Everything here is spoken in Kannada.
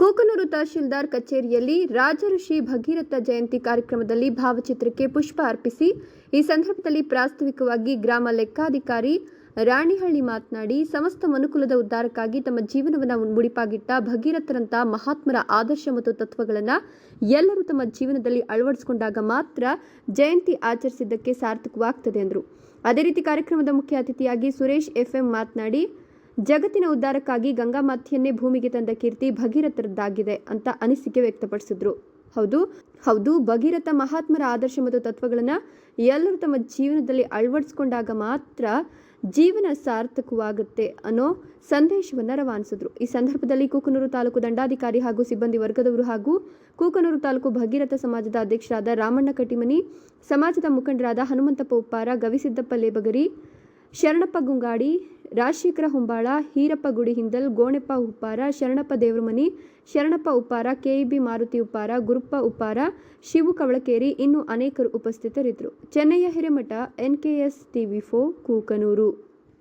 ಕೂಕನೂರು ತಹಶೀಲ್ದಾರ್ ಕಚೇರಿಯಲ್ಲಿ ರಾಜಋಷಿ ಭಗೀರಥ ಜಯಂತಿ ಕಾರ್ಯಕ್ರಮದಲ್ಲಿ ಭಾವಚಿತ್ರಕ್ಕೆ ಪುಷ್ಪ ಅರ್ಪಿಸಿ, ಈ ಸಂದರ್ಭದಲ್ಲಿ ಪ್ರಾಸ್ತಾವಿಕವಾಗಿ ಗ್ರಾಮ ಲೆಕ್ಕಾಧಿಕಾರಿ ರಾಣಿಹಳ್ಳಿ ಮಾತನಾಡಿ, ಸಮಸ್ತ ಮನುಕುಲದ ಉದ್ಧಾರಕ್ಕಾಗಿ ತಮ್ಮ ಜೀವನವನ್ನು ಮುಡಿಪಾಗಿಟ್ಟ ಭಗೀರಥರಂಥ ಮಹಾತ್ಮರ ಆದರ್ಶ ಮತ್ತು ತತ್ವಗಳನ್ನು ಎಲ್ಲರೂ ತಮ್ಮ ಜೀವನದಲ್ಲಿ ಅಳವಡಿಸಿಕೊಂಡಾಗ ಮಾತ್ರ ಜಯಂತಿ ಆಚರಿಸಿದ್ದಕ್ಕೆ ಸಾರ್ಥಕವಾಗ್ತದೆ ಎಂದರು ಅದೇ ರೀತಿ ಕಾರ್ಯಕ್ರಮದ ಮುಖ್ಯ ಅತಿಥಿಯಾಗಿ ಸುರೇಶ್ ಎಫ್ಎಂ ಮಾತನಾಡಿ ಜಗತ್ತಿನ ಉದ್ಧಾರಕ್ಕಾಗಿ ಗಂಗಾ ಮಾತೆಯನ್ನೇ ಭೂಮಿಗೆ ತಂದ ಕೀರ್ತಿ ಭಗೀರಥರದ್ದಾಗಿದೆ ಅಂತ ಅನಿಸಿಕೆ ವ್ಯಕ್ತಪಡಿಸಿದ್ರು. ಹೌದು ಹೌದು, ಭಗೀರಥ ಮಹಾತ್ಮರ ಆದರ್ಶ ಮತ್ತು ತತ್ವಗಳನ್ನು ಎಲ್ಲರೂ ತಮ್ಮ ಜೀವನದಲ್ಲಿ ಅಳವಡಿಸಿಕೊಂಡಾಗ ಮಾತ್ರ ಜೀವನ ಸಾರ್ಥಕವಾಗುತ್ತೆ ಅನ್ನೋ ಸಂದೇಶವನ್ನು ರವಾನಿಸಿದ್ರು. ಈ ಸಂದರ್ಭದಲ್ಲಿ ಕೂಕನೂರು ತಾಲೂಕು ದಂಡಾಧಿಕಾರಿ ಹಾಗೂ ಸಿಬ್ಬಂದಿ ವರ್ಗದವರು ಹಾಗೂ ಕೂಕನೂರು ತಾಲೂಕು ಭಗೀರಥ ಸಮಾಜದ ಅಧ್ಯಕ್ಷರಾದ ರಾಮಣ್ಣ ಕಟ್ಟಿಮನಿ, ಸಮಾಜದ ಮುಖಂಡರಾದ ಹನುಮಂತಪ್ಪ ಉಪ್ಪಾರ, ಗವಿಸಿದ್ದಪ್ಪ ಲೇಬಗರಿ, ಶರಣಪ್ಪ ಗುಂಗಾಡಿ ರಾಜಶೇಖರ ಹೊಂಬಾಳ, ಹೀರಪ್ಪ ಗುಡಿ ಹಿಂದಲ್, ಗೋಣೆಪ್ಪ ಉಪ್ಪಾರ, ಶರಣಪ್ಪ ದೇವ್ರಮನಿ, ಶರಣಪ್ಪ ಉಪ್ಪಾರ, ಕೆಇಬಿ ಮಾರುತಿ ಉಪ್ಪಾರ, ಗುರುಪ್ಪ ಉಪ್ಪಾರ, ಶಿವು ಕವಳಕೇರಿ ಇನ್ನೂ ಅನೇಕರು ಉಪಸ್ಥಿತರಿದ್ದರು. ಚೆನ್ನಯ್ಯ ಹಿರೇಮಠ, ಎನ್ಕೆಎಸ್ ಟಿವಿ ಫೋ ಕೂಕನೂರು.